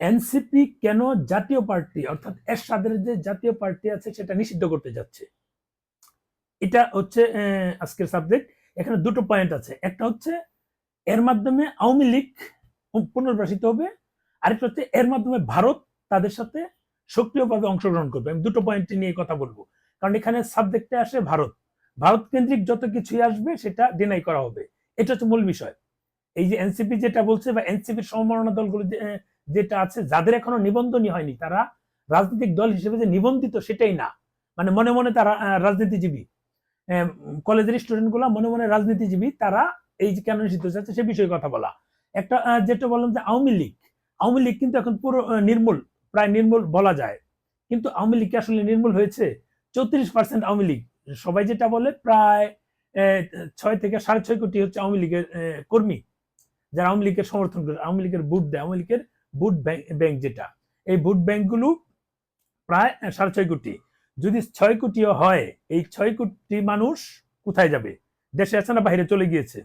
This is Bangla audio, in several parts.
এনসিপি কেন জাতীয় পার্টি, অর্থাৎ এরশাদের যে জাতীয় পার্টি আছে সেটা নিষিদ্ধ করতে যাচ্ছে। এটা হচ্ছে আজকের সাবজেক্ট এখানে দুটো পয়েন্ট আছে। একটা হচ্ছে, এর মাধ্যমে আওয়ামী লীগ পুনর্বাসিত হবে। আরেকটা হচ্ছে, এর মাধ্যমে ভারত তাদের সাথে সক্রিয়ভাবে অংশগ্রহণ করবে। আমি দুটো পয়েন্ট নিয়ে কথা বলব। কারণ এখানে সাবজেক্টে আসে ভারত। ভারত কেন্দ্রিক যত কিছুই আসবে, সেটা ডিনাই করা হবে। এটা হচ্ছে মূল বিষয়। এই যে এনসিপি যেটা বলছে বা এনসিপির সমমনা দলগুলো যেটা আছে, যাদের এখনও নিবন্ধনই হয়নি, তারা রাজনৈতিক দল হিসেবে যে নিবন্ধিত সেটাই না। মানে মনে মনে তারা রাজনীতিজীবী। কলেজের স্টুডেন্টগুলা মনে মনে রাজনীতিজীবী, তারা এই যে কেন নিষিদ্ধ চাচ্ছে সে বিষয়ে কথা বলা। একটা যেটা বললাম যে আওয়ামী লীগ আওয়ামী লীগ কিন্তু এখন পুরো নির্মূল, প্রায় নির্মূল বলা যায়। কিন্তু আওয়ামী লীগ আসলে নির্মূল হয়েছে? চৌত্রিশ পার্সেন্ট আওয়ামী লীগ। সবাই যেটা বলে, প্রায় ছয় থেকে সাড়ে ছয় কোটি হচ্ছে আওয়ামী লীগের কর্মী, যারা আওয়ামী লীগের সমর্থন করে, আওয়ামী লীগের ভোট দেয়, আওয়ামী লীগের ভোট ব্যাংক যেটা। এই ভোট ব্যাংকগুলো প্রায় সাড়ে ছয় কোটি। যদি ছয় কোটিও হয়, এই ছয় কোটি মানুষ কোথায় যাবে? দেশে আছে না বাইরে চলে গিয়েছে?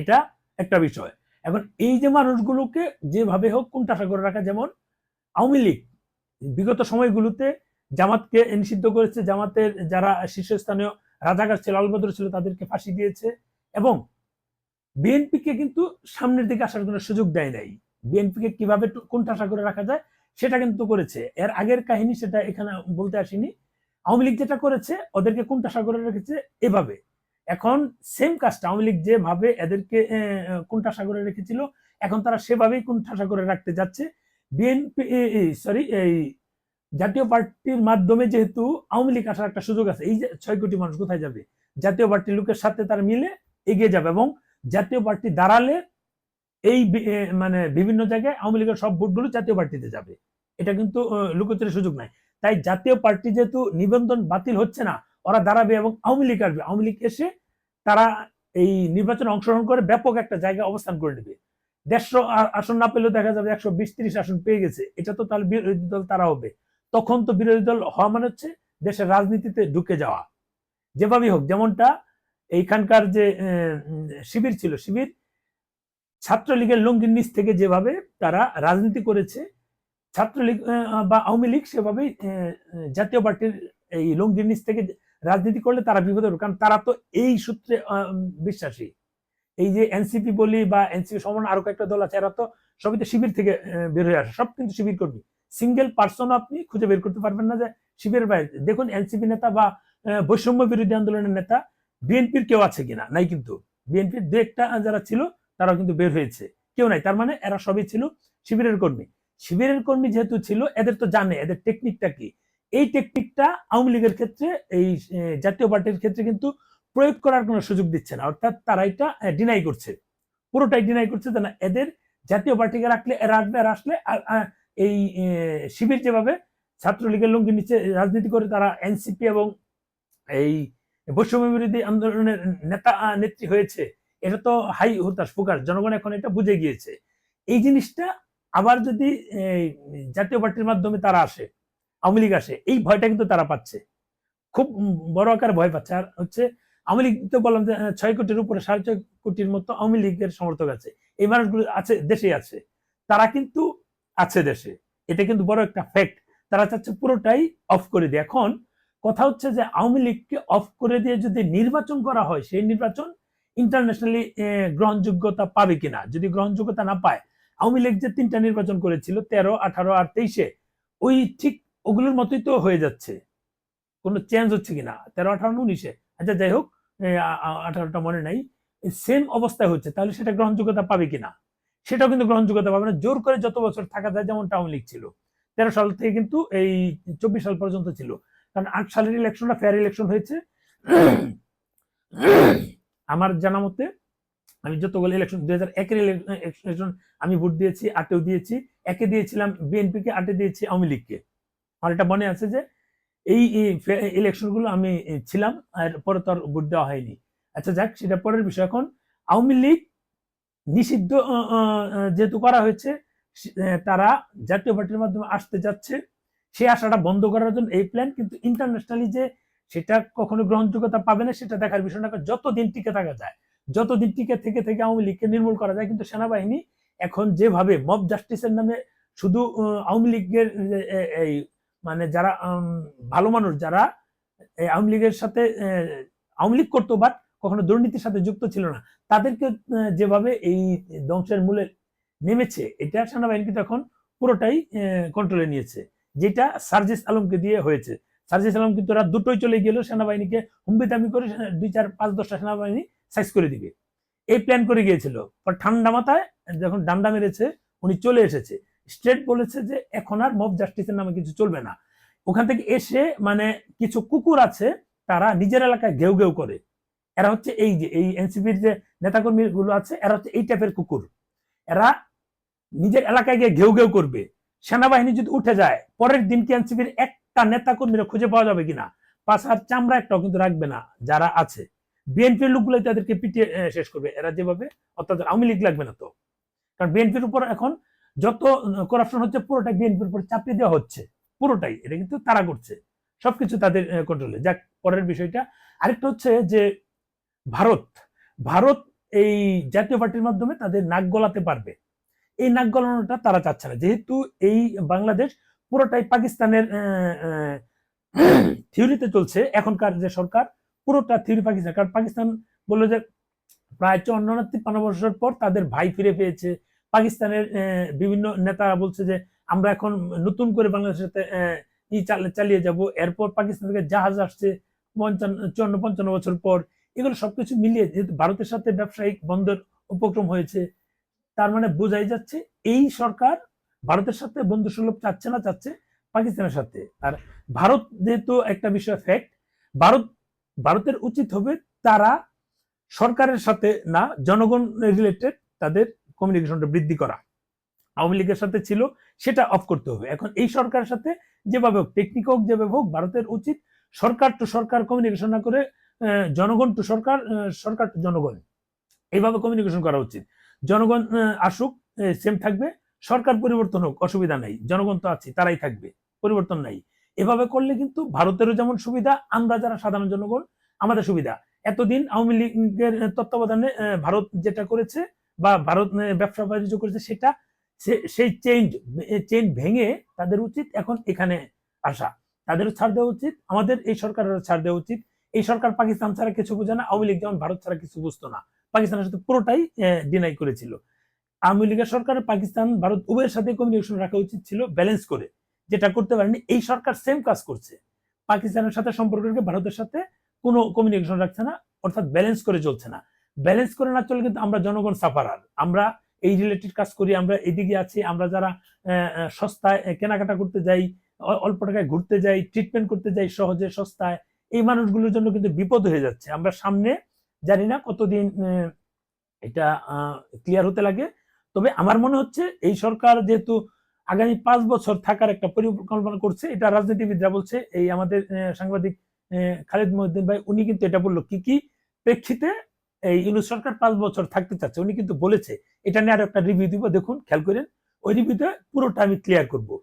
এটা একটা বিষয়। এখন এই যে মানুষগুলোকে যেভাবে হোক কোনটাশা করে রাখা, যেমন আওয়ামী লীগ, বিগত সময়গুলোতে জামাতকে নিষিদ্ধ করেছে। জামাতের যারা শীর্ষস্থানীয় রাজাকার ছিল আলবদর ছিল, তাদেরকে ফাঁসি দিয়েছে এবং বিএনপিকে কিন্তু সামনের দিকে আসার কোনো সুযোগ দেয় নাই। বিএনপিকে কীভাবে কোণঠাসা করে রাখা যায় সেটা কিন্তু করেছে। এর আগের কাহিনী সেটা এখানে বলতে আসিনি। আওয়ামী লীগ যেটা করেছে ওদেরকে কোণঠাসা করে রেখেছে? এভাবে। এখন সেম কাজটা আওয়ামী লীগ যেভাবে এদেরকে আহ, কোণঠাসা করে রেখেছিল এখন তারা সেভাবেই কোণঠাসা করে রাখতে যাচ্ছে। বিএনপি সরি এই জাতীয় পার্টির মাধ্যমে যেহেতু আওয়ামী লীগ আসার একটা সুযোগ আছে এই যে ছয় কোটি মানুষ কোথায় যাবে? জাতীয় পার্টির লোকের সাথে তারা মিলে এগিয়ে যাবে এবং জাতীয় পার্টি দাঁড়ালে এই মানে বিভিন্ন জায়গায় আওয়ামী লীগের সব ভোটগুলো জাতীয় পার্টিতে যাবে। এটা কিন্তু লুকোচুরির সুযোগ নাই। তাই জাতীয় পার্টি যেহেতু নিবন্ধন বাতিল হচ্ছে না, ওরা দাঁড়াবে এবং আওয়ামী লীগ আসবে। আওয়ামী লীগ এসে তারা এই নির্বাচনে অংশগ্রহণ করে ব্যাপক একটা জায়গায় অবস্থান করে নেবে। দেড়শো আসন না পেলেও দেখা যাবে একশো বিশ আসন পেয়ে গেছে। এটা তো তাহলে বিরোধী দল তারা হবে। তখন তো বিরোধী দল হওয়া মানে হচ্ছে দেশের রাজনীতিতে ঢুকে যাওয়া। যেভাবেই হোক, যেমনটা এইখানকার যে শিবির ছিল, শিবির ছাত্রলীগের লঙ্গির নিচ থেকে যেভাবে তারা রাজনীতি করেছে, ছাত্রলীগ বা আওয়ামী লীগ সেভাবেই জাতীয় পার্টির এই লঙ্গির নিচ থেকে রাজনীতি করলে তারা বিপদে। কারণ তারা তো এই সূত্রে বিশ্বাসী। এই যে এনসিপি বলি বা এনসিপি সমান আরও কয়েকটা দল আছে, এরা তো সবই তো শিবির থেকে বের হয়ে আসে। সব কিন্তু শিবির কর্মী। সিঙ্গেল পার্সন আপনি খুঁজে বের করতে পারবেন না যে শিবিরের বাইরে। দেখুন এনসিপি নেতা বা বৈষম্য বিরোধী আন্দোলনের নেতা, বিএনপির কেউ আছে কিনা? নাই কিন্তু। বিএনপির দু একটা যারা ছিল তারাও কিন্তু বের হয়েছে। কেউ নাই, তার মানে এরা সবই ছিল শিবিরের কর্মী। শিবিরের কর্মী যেহেতু ছিল, এদের তো জানে, এদের টেকনিকটা কি? এই টেকনিকটা আওয়ামী লীগের ক্ষেত্রে, এই জাতীয় পার্টির ক্ষেত্রে কিন্তু প্রয়োগ করার কোনো সুযোগ দিচ্ছে না। অর্থাৎ তারা এটা ডিনাই করছে। পুরোটাই ডিনাই করছে যে না, এদের জাতীয় পার্টিকে রাখলে, এরা আসবে, এরা আসলে এই শিবির যেভাবে ছাত্রলীগের লঙ্গির নিচে রাজনীতি করে, তারা এনসিপি এবং এই বৈষম্য বিরোধী আন্দোলনের নেতা নেত্রী হয়েছে এটা তো হাই হতাশ, প্রকাশ। জনগণ এখন এটা বুঝে গিয়েছে। এই জিনিসটা আবার যদি জাতীয় পার্টির মাধ্যমে তারা আসে, আওয়ামী লীগ আসে, এই ভয়টা কিন্তু তারা পাচ্ছে। খুব বড় আকার ভয় পাচ্ছে। আর হচ্ছে, আওয়ামী লীগ তো বললাম যে ছয় কোটির উপরে, সাড়ে ছয় কোটির মতো আওয়ামী লীগের সমর্থক আছে। এই মানুষগুলো আছে দেশে আছে। তারা কিন্তু আছে দেশে। এটা কিন্তু বড় একটা ফ্যাক্ট তারা চাচ্ছে পুরোটাই অফ করে দিয়ে। এখন কথা হচ্ছে যে, আওয়ামী লীগকে অফ করে দিয়ে যদি নির্বাচন করা হয়, সেই নির্বাচন ইন্টারন্যাশনালি গ্রহণযোগ্যতা পাবে কিনা? যদি গ্রহণযোগ্যতা না পায়, আওয়ামী লীগ যে তিনটা নির্বাচন করেছিল, তেরো, আঠারো আর তেইশে, ওই ঠিক ওগুলোর মতোই তো হয়ে যাচ্ছে। কোনো চেঞ্জ হচ্ছে কিনা? তেরো, আঠারো, উনিশে। আচ্ছা যাই হোক আঠারোটা মনে নাই। সেম অবস্থায় হচ্ছে, তাহলে সেটা গ্রহণযোগ্যতা পাবে কিনা? সেটাও কিন্তু গ্রহণযোগ্যতা পাবে না। জোর করে যত বছর থাকা যায় যেমন টাউন লীগ ছিল। তেরো সাল থেকে কিন্তু এই চব্বিশ সাল পর্যন্ত ছিল। কারণ আট সালের ইলেকশনটা ফেয়ার ইলেকশন হয়েছে। আমার জানা মতে, আমি যতগুলো ইলেকশন দুই হাজার একের ইলেকশন আমি ভোট দিয়েছি, আটেও দিয়েছি। একে দিয়েছিলাম বিএনপি কে আটে দিয়েছি, আওয়ামী লীগকে। আমার এটা মনে আছে যে, এই ইলেকশনগুলো আমি ছিলাম, আর পরে তো আর ভোট দেওয়া হয়নি। আচ্ছা যাক, সেটা পরের বিষয়। এখন আওয়ামী লীগ নিষিদ্ধ যেহেতু করা হয়েছে তারা জাতীয় পার্টির মাধ্যমে আসতে যাচ্ছে। সেই আশাটা বন্ধ করার জন্য এই প্ল্যান কিন্তু ইন্টারন্যাশনালি যে সেটা কখনো গ্রহণযোগ্যতা পাবে না, সেটা দেখার বিষয় না যতদিন টিকে থাকা যায়, যতদিন টিকে থেকে থেকে আওয়ামী লীগকে নির্মূল করা যায়, কিন্তু সেনাবাহিনী এখন যেভাবে মব জাস্টিসের নামে শুধু আওয়ামী লীগের এই মানে যারা ভালো মানুষ, যারা আওয়ামী লীগের সাথে আওয়ামী লীগ করতো বাট কখনো দুর্নীতির সাথে যুক্ত ছিল না। তাদেরকে যেভাবে এই ধ্বংসের মূলে নেমেছে, এটা সেনাবাহিনী কিন্তু এখন পুরোটাই কন্ট্রোলে নিয়েছে, যেটা সার্জিস আলমকে দিয়ে হয়েছে। সার্জিস আলম কিন্তু রাত দুটোই চলে গেল সেনাবাহিনীকে হুম্বিতামি করে দুই চার পাঁচ দশটা সেনাবাহিনী সাইজ করে দিবে। এই প্ল্যান করে গিয়েছিল। পর ঠান্ডা মাথায় যখন ডান্ডা মেরেছে, উনি চলে এসেছে। স্ট্রেট বলেছে যে এখন আর মব জাস্টিসের নামে কিছু চলবে না। ওখান থেকে এসে মানে কিছু কুকুর আছে, তারা নিজের এলাকায় ঘেউ ঘেউ করে। এরা হচ্ছে এই যে, এই এনসিপির যে নেতাকর্মী গুলো আছে, এরা হচ্ছে এই টাইপের কুকুর। এরা নিজের এলাকায় গিয়ে ঘেউ ঘেউ করবে। সেনাবাহিনী যদি উঠে যায়, পরের দিন কি এনসিপির একটা নেতা কর্মীরা খুঁজে পাওয়া যাবে কিনা? পাঁচ আর চামড়া একটাও কিন্তু রাখবে না যারা আছে। বিএনপির লোকগুলো তাদেরকে পিটিয়ে শেষ করবে। এরা যেভাবে অর্থাৎ আওয়ামী লীগ লাগবে না তো। কারণ বিএনপির উপর এখন যত করাপশন হচ্ছে, পুরোটাই বিএনপির উপর চাপিয়ে দেওয়া হচ্ছে। পুরোটাই। এটা কিন্তু তারা করছে। সবকিছু তাদের কন্ট্রোলে যাক, পরের বিষয়টা। আরেকটা হচ্ছে যে ভারত ভারত এই জাতীয় পার্টির মাধ্যমে তাদের নাক গলাতে পারবে। এই নাক গলানোটা তারা চাচ্ছে না। যেহেতু এই বাংলাদেশ পুরোটাই পাকিস্তানের থিওরিতে চলছে এখনকার যে সরকার, পুরোটা থিওরি পাকিস্তান। কারণ পাকিস্তান বলল যে প্রায় চুয়ান্ন তিপ্পান্ন বছর পর তাদের ভাই ফিরে পেয়েছে। পাকিস্তানের বিভিন্ন নেতারা বলছে যে আমরা এখন নতুন করে বাংলাদেশের সাথে ই চালিয়ে যাব। এরপর পাকিস্তান থেকে জাহাজ আসছে পঞ্চান্ন, চুয়ান্ন, পঞ্চান্ন বছর পর। এগুলো সবকিছু মিলিয়ে যেহেতু ভারতের সাথে ব্যবসায়িক বন্ধের উপক্রম হয়েছে, তার মানে বোঝাই যাচ্ছে এই সরকার ভারতের সাথে বন্ধু সুলভ চাচ্ছে না চাচ্ছে পাকিস্তানের সাথে। আর ভারত যেহেতু একটা বিষয় ফ্যাক্ট ভারত, ভারতের উচিত হবে তারা সরকারের সাথে না, জনগণ রিলেটেড তাদের কমিউনিকেশনটা বৃদ্ধি করা। আওয়ামী লীগের সাথে ছিল, সেটা অফ করতে হবে। এখন এই সরকারের সাথে যেভাবে হোক টেকনিক হোক, যেভাবে হোক, ভারতের উচিত সরকার টু সরকার কমিউনিকেশন না করে জনগণ টু সরকার সরকার টু জনগণ। এইভাবে কমিউনিকেশন করা উচিত। জনগণ আসুক সেম থাকবে। সরকার পরিবর্তন হোক, অসুবিধা নাই। জনগণ তো আছে, তারাই থাকবে, পরিবর্তন নাই। এভাবে করলে কিন্তু ভারতেরও যেমন সুবিধা, আমরা যারা সাধারণ জনগণ, আমাদের সুবিধা। এতদিন আওয়ামী লীগের তত্ত্বাবধানে ভারত যেটা করেছে বা ভারত ব্যবসা বাণিজ্য করেছে, সেটা সেই চেঞ্জ চেঞ্জ ভেঙে তাদের উচিত এখন এখানে আসা। তাদেরও ছাড় দেওয়া উচিত, আমাদের এই সরকারেরও ছাড় দেওয়া উচিত। এই সরকার পাকিস্তান ছাড়া কিছু বোঝে না, আওয়ামী লীগ যেমন ভারত ছাড়া কিছু বুঝতো না। পাকিস্তানের সাথে পুরোটাই ডিনাই করেছিল। আওয়ামী লীগের সরকারের পাকিস্তান, ভারত উভয়ের সাথে কমিউনিকেশন রাখা উচিত ছিল ব্যালেন্স করে। যেটা করতে পারেনি, এই সরকার সেম কাজ করছে। পাকিস্তানের সাথে সম্পর্ক রেখে ভারতের সাথে কোনো কমিউনিকেশন রাখছে না, অর্থাৎ ব্যালেন্স করে চলছে না। ব্যালেন্স করে না চলে কিন্তু আমরা জনগণ সাফারার আমরা এই রিলেটেড কাজ করি, আমরা এদিকে আছি, আমরা যারা সস্তায় কেনাকাটা করতে যাই অল্প টাকায় ঘুরতে যাই ট্রিটমেন্ট করতে যাই সহজে, সস্তায়, এই মানুষগুলোর জন্য কিন্তু বিপদ হয়ে যাচ্ছে। আমরা সামনে জানি না কতদিন এটা ক্লিয়ার হতে লাগে। তবে আমার মনে হচ্ছে এই সরকার যেহেতু আগামী পাঁচ বছর থাকার একটা পরিকল্পনা করছে, এটা রাজনীতিবিদরা বলছে, এই আমাদের সাংবাদিক খালিদ মহিউদ্দিন ভাই, উনি কিন্তু এটা বলল, কি কি প্রেক্ষিতে এই ইউনুস সরকার পাঁচ বছর থাকতে চাচ্ছে? উনি কিন্তু বলেছে, এটা নিয়ে আর একটা রিভিউ দিব, দেখুন, খেয়াল করেন, ওই রিভিউতে পুরোটা আমি ক্লিয়ার করব।